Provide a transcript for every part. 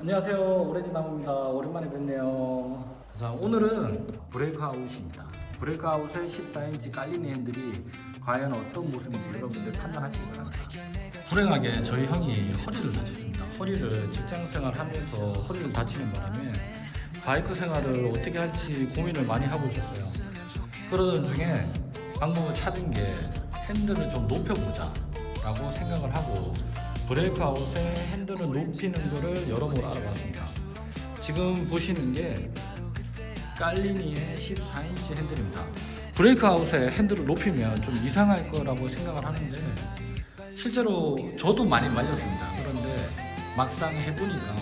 안녕하세요. 오렌지 나무입니다. 오랜만에 뵙네요. 자 오늘은 브레이크아웃입니다. 브레이크아웃의 14인치 깔린 핸들이 과연 어떤 모습인지 여러분들 판단하시기 바랍니다. 불행하게 저희 형이 허리를 다쳤습니다. 허리를 직장생활 하면서 허리를 다치는 바람에 바이크 생활을 어떻게 할지 고민을 많이 하고 있었어요. 그러던 중에 방법을 찾은 게 핸들을 좀 높여보자 라고 생각을 하고 브레이크아웃의 핸들을 높이는 거를 여러모로 알아봤습니다. 지금 보시는 게 깔리니의 14인치 핸들입니다. 브레이크아웃의 핸들을 높이면 좀 이상할 거라고 생각을 하는데 실제로 저도 많이 말렸습니다. 그런데 막상 해보니까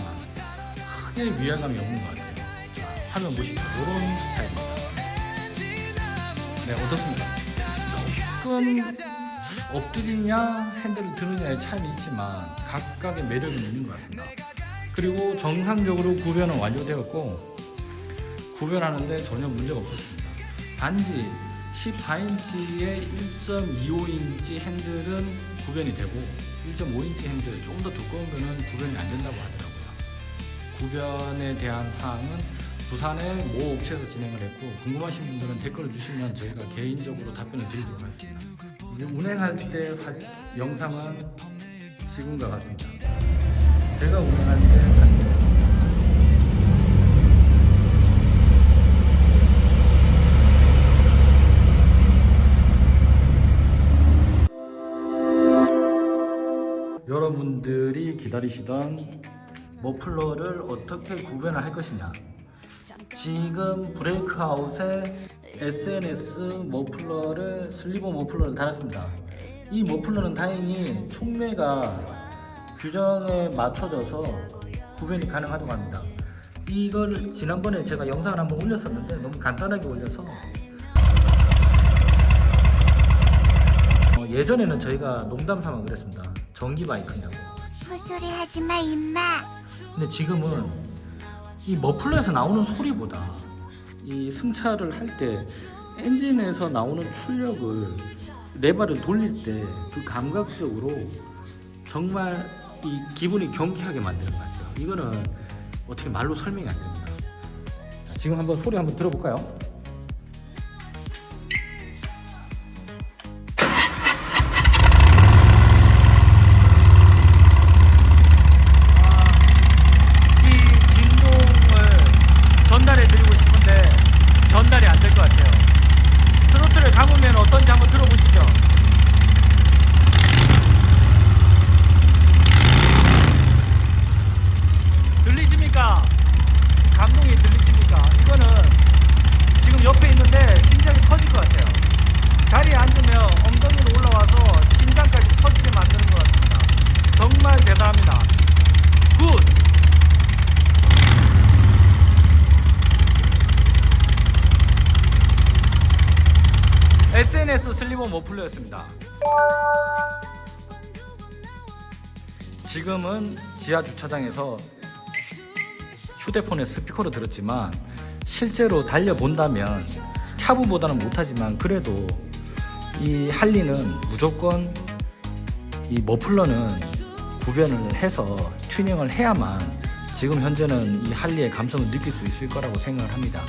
크게 위화감이 없는 것 같아요. 자 화면 보시죠 이런 스타일입니다. 네 어떻습니까? 조금 엎드리냐 핸들을 드느냐의 차이는 있지만 각각의 매력이 있는 것 같습니다. 그리고 정상적으로 구변은 완료되었고 구변하는데 전혀 문제가 없었습니다. 단지 14인치의 1.25인치 핸들은 구변이 되고 1.5인치 핸들 조금 더 두꺼운 거는 구변이 안 된다고 하더라고요. 구변에 대한 사항은 부산의 모 업체에서 진행을 했고 궁금하신 분들은 댓글을 주시면 저희가 개인적으로 답변을 드리도록 하겠습니다. 운행할 때 사진 영상은 지금과 같습니다. 제가 운행할 때 사진 여러분들이 기다리시던 머플러를 어떻게 구별을 할 것이냐 지금 브레이크아웃에 SNS 머플러를 슬리버 머플러를 달았습니다. 이 머플러는 다행히 촉매가 규정에 맞춰져서 구변이 가능하다고 합니다. 이걸 지난번에 제가 영상을 한번 올렸었는데 너무 간단하게 올려서 어, 예전에는 저희가 농담 삼아 그랬습니다. 전기 바이크냐고. 헛소리 하지 마, 임마. 근데 지금은 이 머플러에서 나오는 소리보다 이 승차를 할 때 엔진에서 나오는 출력을 레버를 돌릴 때 그 감각적으로 정말 이 기분이 경쾌하게 만드는 것 같아요. 이거는 어떻게 말로 설명이 안 됩니다. 자, 지금 한번 소리 한번 들어볼까요? 슬리버 머플러였습니다. 지금은 지하 주차장에서 휴대폰에 스피커로 들었지만 실제로 달려 본다면 캬브보다는 못하지만 그래도 이 할리는 무조건 이 머플러는 구변을 해서 튜닝을 해야만 지금 현재는 이 할리의 감성을 느낄 수 있을 거라고 생각을 합니다.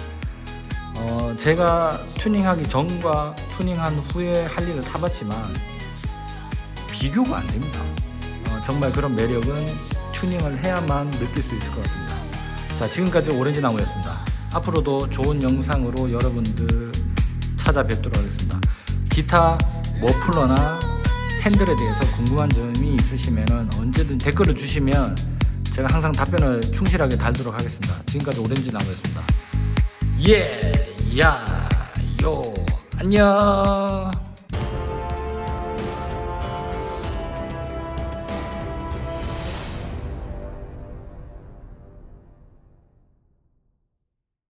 어, 제가 튜닝하기 전과 튜닝한 후에 할리를 타봤지만 비교가 안 됩니다. 어, 정말 그런 매력은 튜닝을 해야만 느낄 수 있을 것 같습니다. 자, 지금까지 오렌지 나무였습니다. 앞으로도 좋은 영상으로 여러분들 찾아뵙도록 하겠습니다. 기타 머플러나 핸들에 대해서 궁금한 점이 있으시면 언제든 댓글을 주시면 제가 항상 답변을 충실하게 달도록 하겠습니다. 지금까지 오렌지 나무였습니다. 예, 야, 요, 안녕.